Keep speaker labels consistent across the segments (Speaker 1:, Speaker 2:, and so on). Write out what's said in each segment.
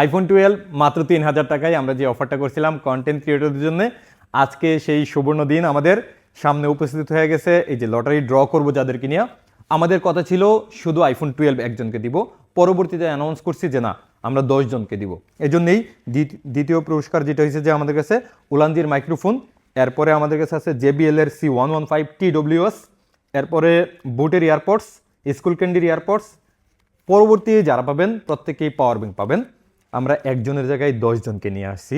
Speaker 1: iPhone twelve মাত্র তিন হাজার টাকায় আমরা যে অফারটা করছিলাম কন্টেন্ট ক্রিয়েটরদের জন্য আজকে সেই সুবর্ণ দিন আমাদের সামনে উপস্থিত হয়ে গেছে এই যে লটারি ড্র করব যাদেরকে নিয়ে আমাদের কথা ছিল শুধু আইফোন টুয়েলভ একজনকে দিব পরবর্তীতে অ্যানাউন্স করছি যে না আমরা দশজনকে দিব জন্যেই দ্বিতীয় পুরস্কার যেটা হয়েছে যে আমাদের কাছে উলান্দির মাইক্রোফোন এরপরে আমাদের কাছে আছে এর C one one five T S এরপরে বুটের এয়ারপোর্টস স্কুল ক্যান্ডির এয়ারপোর্টস পরবর্তী যারা পাবেন প্রত্যেকেই পাওয়ার ব্যাংক পাবেন আমরা একজনের জায়গায় দশজনকে নিয়ে আসছি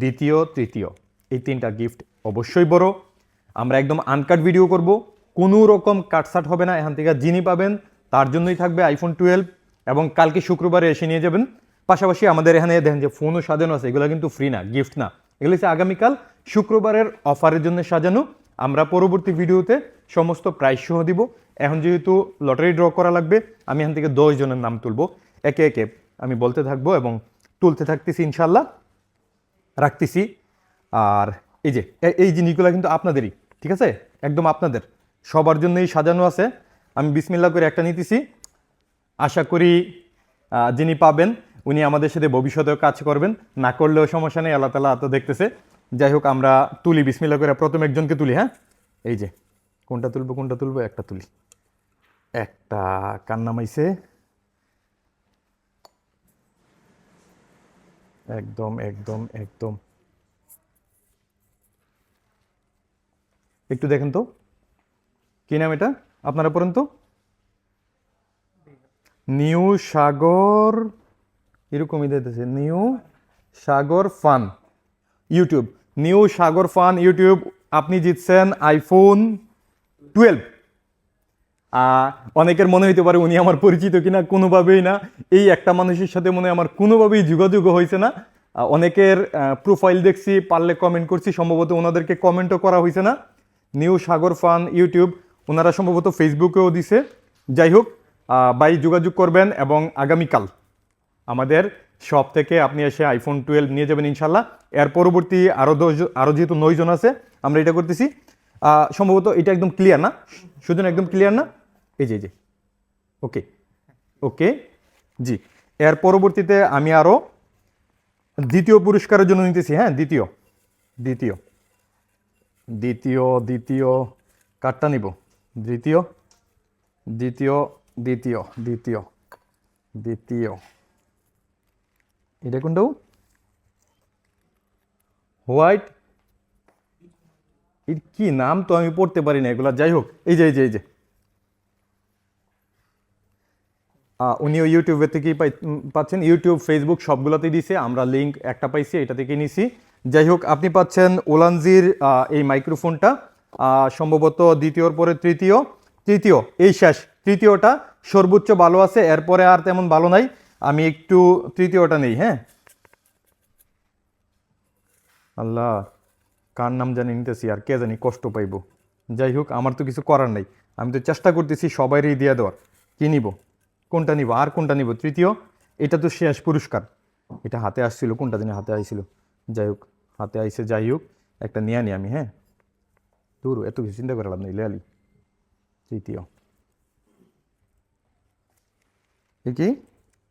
Speaker 1: দ্বিতীয় তৃতীয় এই তিনটা গিফট অবশ্যই বড় আমরা একদম আনকাট ভিডিও করব কোনো রকম কাটসাট হবে না এখান থেকে যিনি পাবেন তার জন্যই থাকবে আইফোন টুয়েলভ এবং কালকে শুক্রবারে এসে নিয়ে যাবেন পাশাপাশি আমাদের এখানে দেখেন যে ফোনও সাজানো আছে এগুলো কিন্তু ফ্রি না গিফট না এগুলো হচ্ছে আগামীকাল শুক্রবারের অফারের জন্য সাজানো আমরা পরবর্তী ভিডিওতে সমস্ত প্রাইস সহ দিব এখন যেহেতু লটারি ড্র করা লাগবে আমি এখান থেকে দশজনের নাম তুলব একে একে আমি বলতে থাকবো এবং তুলতে থাকতেছি ইনশাল্লাহ রাখতেছি আর এই যে এই জিনিসগুলো কিন্তু আপনাদেরই ঠিক আছে একদম আপনাদের সবার জন্যই সাজানো আছে আমি বিসমিল্লা করে একটা নিতেছি আশা করি যিনি পাবেন উনি আমাদের সাথে ভবিষ্যতেও কাজ করবেন না করলেও সমস্যা নেই আল্লাহ তালা তো দেখতেছে যাই হোক আমরা তুলি বিসমিল্লা করে প্রথম একজনকে তুলি হ্যাঁ এই যে কোনটা তুলবো কোনটা তুলবো একটা তুলি একটা কান্নামাইছে একদম একদম একদম একটু দেখেন তো কি নাম এটা আপনারা পড়েন তো নিউ সাগর এরকমই দিতেছে new Sagar fun YouTube new Sagar fun YouTube আপনি জিতছেন আইফোন টুয়েলভ অনেকের মনে হইতে পারে উনি আমার পরিচিত কিনা কোনোভাবেই না এই একটা মানুষের সাথে মনে আমার কোনোভাবেই যোগাযোগ হয়েছে না অনেকের প্রোফাইল দেখছি পারলে কমেন্ট করছি সম্ভবত ওনাদেরকে কমেন্টও করা হয়েছে না নিউ সাগর ফান ইউটিউব ওনারা সম্ভবত ফেসবুকেও দিছে যাই হোক বাই যোগাযোগ করবেন এবং আগামীকাল আমাদের শপ থেকে আপনি এসে আইফোন টুয়েলভ নিয়ে যাবেন ইনশাল্লাহ এর পরবর্তী আরও দশ আরও যেহেতু নয়জন আছে আমরা এটা করতেছি সম্ভবত এটা একদম ক্লিয়ার না শুধু একদম ক্লিয়ার না এই যে যে ওকে ওকে জি এর পরবর্তীতে আমি আরও দ্বিতীয় পুরস্কারের জন্য নিতেছি হ্যাঁ দ্বিতীয় দ্বিতীয় দ্বিতীয় দ্বিতীয় কাঠটা নিব দ্বিতীয় দ্বিতীয় দ্বিতীয় দ্বিতীয় দ্বিতীয় এটা কোনটাও হোয়াইট এর কি নাম তো আমি পড়তে পারি না এগুলা যাই হোক এই যে এই যে এই যে উনিও ইউটিউবের থেকেই পাই পাচ্ছেন ইউটিউব ফেসবুক সবগুলোতেই দিছে আমরা লিঙ্ক একটা পাইছি এটা থেকে নিছি যাই হোক আপনি পাচ্ছেন ওলানজির এই মাইক্রোফোনটা সম্ভবত দ্বিতীয়র পরে তৃতীয় তৃতীয় এই শেষ তৃতীয়টা সর্বোচ্চ ভালো আছে এরপরে আর তেমন ভালো নাই আমি একটু তৃতীয়টা নেই হ্যাঁ আল্লাহ কার নাম জানি নিতেছি আর কে জানি কষ্ট পাইব যাই হোক আমার তো কিছু করার নাই আমি তো চেষ্টা করতেছি সবাইরই দিয়ে দেওয়ার কিনিব কোনটা নিব আর কোনটা নিব তৃতীয় এটা তো শেষ পুরস্কার এটা হাতে আসছিল কোনটা দিনে হাতে আইছিল যাই হোক হাতে আইসে যাই হোক একটা নিয়ে আনি আমি হ্যাঁ দূর এত কিছু চিন্তা করে লাভ নেই লেয়ালি তৃতীয় কি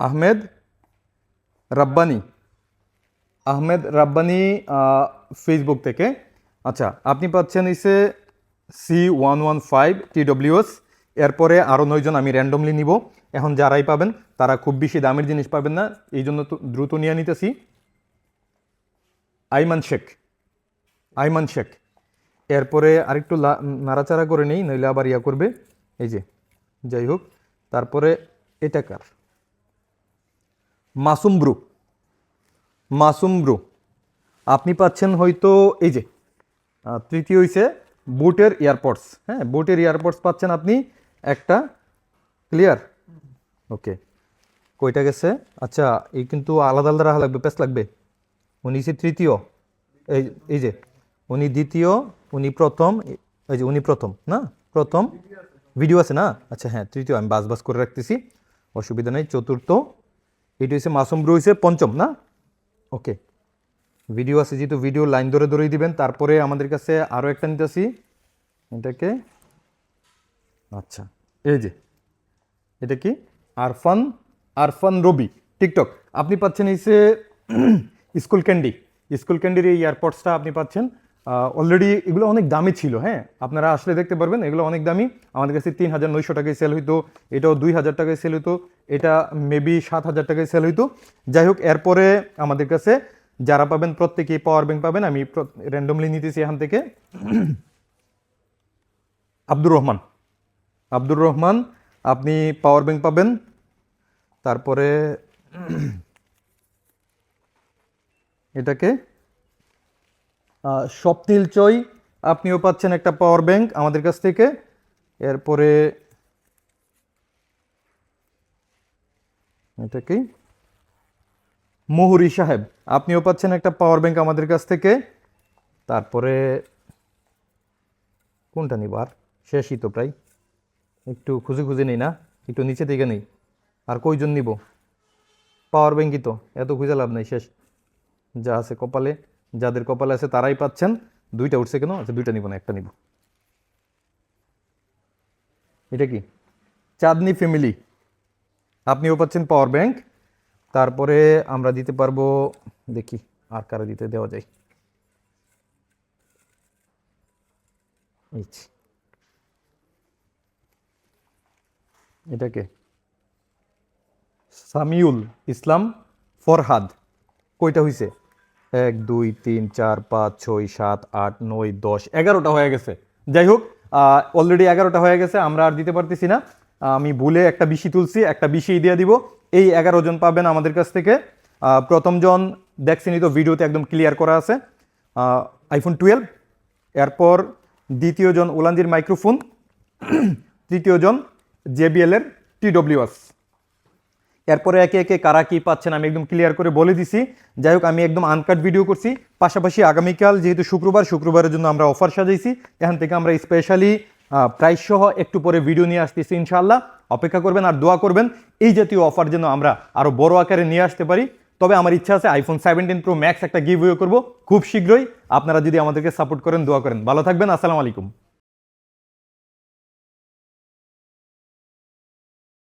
Speaker 1: আহমেদ রাব্বানি আহমেদ রাব্বানি ফেসবুক থেকে আচ্ছা আপনি পাচ্ছেন এসে C one one five TWS এরপরে আরও নয়জন আমি র্যান্ডমলি নিব এখন যারাই পাবেন তারা খুব বেশি দামের জিনিস পাবেন না এই জন্য দ্রুত নিয়ে নিতেছি আইমান শেখ আইমান শেখ এরপরে আরেকটু নাড়াচাড়া করে নেই নইলে আবার ইয়া করবে এই যে যাই হোক তারপরে এটাকার মাসুম ব্রু মাসুম ব্রু আপনি পাচ্ছেন হয়তো এই যে তৃতীয় হয়েছে বুটের এয়ারপোর্টস হ্যাঁ বুটের এয়ারপোর্টস পাচ্ছেন আপনি একটা ক্লিয়ার ওকে কইটা গেছে আচ্ছা এই কিন্তু আলাদা আলাদা রাখা লাগবে পেস লাগবে উনি সে তৃতীয় এই এই যে উনি দ্বিতীয় উনি প্রথম এই যে উনি প্রথম না প্রথম ভিডিও আছে না আচ্ছা হ্যাঁ তৃতীয় আমি বাস বাস করে রাখতেছি অসুবিধা নেই চতুর্থ এটি হচ্ছে মাসুম রয়েছে হয়েছে পঞ্চম না ওকে ভিডিও আছে যেহেতু ভিডিও লাইন ধরে ধরেই দিবেন তারপরে আমাদের কাছে আরও একটা নিতে আসি এটাকে আচ্ছা এই যে এটা কি আরফান আরফান রবি টিকটক আপনি পাচ্ছেন এসে স্কুল ক্যান্ডি স্কুল ক্যান্ডির এই এয়ারপডসটা আপনি পাচ্ছেন অলরেডি এগুলো অনেক দামি ছিল হ্যাঁ আপনারা আসলে দেখতে পারবেন এগুলো অনেক দামি আমাদের কাছে তিন হাজার নয়শো টাকায় সেল হইতো এটাও দুই হাজার টাকায় সেল হইতো এটা মেবি সাত হাজার টাকায় সেল হইতো যাই হোক এরপরে আমাদের কাছে যারা পাবেন প্রত্যেকেই পাওয়ার ব্যাংক পাবেন আমি র্যান্ডমলি নিতেছি এখান থেকে আব্দুর রহমান আব্দুর রহমান আপনি পাওয়ার ব্যাংক পাবেন তারপরে এটাকে স্বপ্নিল চই আপনিও পাচ্ছেন একটা পাওয়ার ব্যাংক আমাদের কাছ থেকে এরপরে এটাকেই মহুরি সাহেব আপনিও পাচ্ছেন একটা পাওয়ার ব্যাংক আমাদের কাছ থেকে তারপরে কোনটা নিবার শেষই তো প্রায় একটু খুঁজে খুঁজে নেই না একটু নিচে দিকে নেই আর কইজন নিব পাওয়ার ব্যাঙ্কই তো এত খুঁজে লাভ নেই শেষ যা আছে কপালে যাদের কপালে আছে তারাই পাচ্ছেন দুইটা উঠছে কেন আচ্ছা দুইটা নিব না একটা নিব এটা কি চাঁদনি ফ্যামিলি আপনিও পাচ্ছেন পাওয়ার ব্যাঙ্ক তারপরে আমরা দিতে পারবো দেখি আর কারা দিতে দেওয়া যায় এটাকে সামিউল ইসলাম ফরহাদ কয়টা হইছে এক দুই তিন চার পাঁচ ছয় সাত আট নয় দশ এগারোটা হয়ে গেছে যাই হোক অলরেডি এগারোটা হয়ে গেছে আমরা আর দিতে পারতেছি না আমি ভুলে একটা বিশি তুলছি একটা বিশি দিয়ে দিব এই এগারো জন পাবেন আমাদের কাছ থেকে প্রথমজন দেখছেনই তো ভিডিওতে একদম ক্লিয়ার করা আছে আইফোন টুয়েলভ এরপর দ্বিতীয়জন ওলান্দির মাইক্রোফোন তৃতীয়জন জেবিএলের টিডব্লিউএস এরপরে একে একে কারা কী পাচ্ছেন আমি একদম ক্লিয়ার করে বলে দিছি যাই হোক আমি একদম আনকাট ভিডিও করছি পাশাপাশি আগামীকাল যেহেতু শুক্রবার শুক্রবারের জন্য আমরা অফার সাজাইছি এখান থেকে আমরা স্পেশালি প্রাইস সহ একটু পরে ভিডিও নিয়ে আসতেছি ইনশাআল্লাহ অপেক্ষা করবেন আর দোয়া করবেন এই জাতীয় অফার যেন আমরা আরও বড় আকারে নিয়ে আসতে পারি তবে আমার ইচ্ছা আছে আইফোন সেভেন্টিন প্রো ম্যাক্স একটা গিভ করবো খুব শীঘ্রই আপনারা যদি আমাদেরকে সাপোর্ট করেন দোয়া করেন ভালো থাকবেন আসসালামু আলাইকুম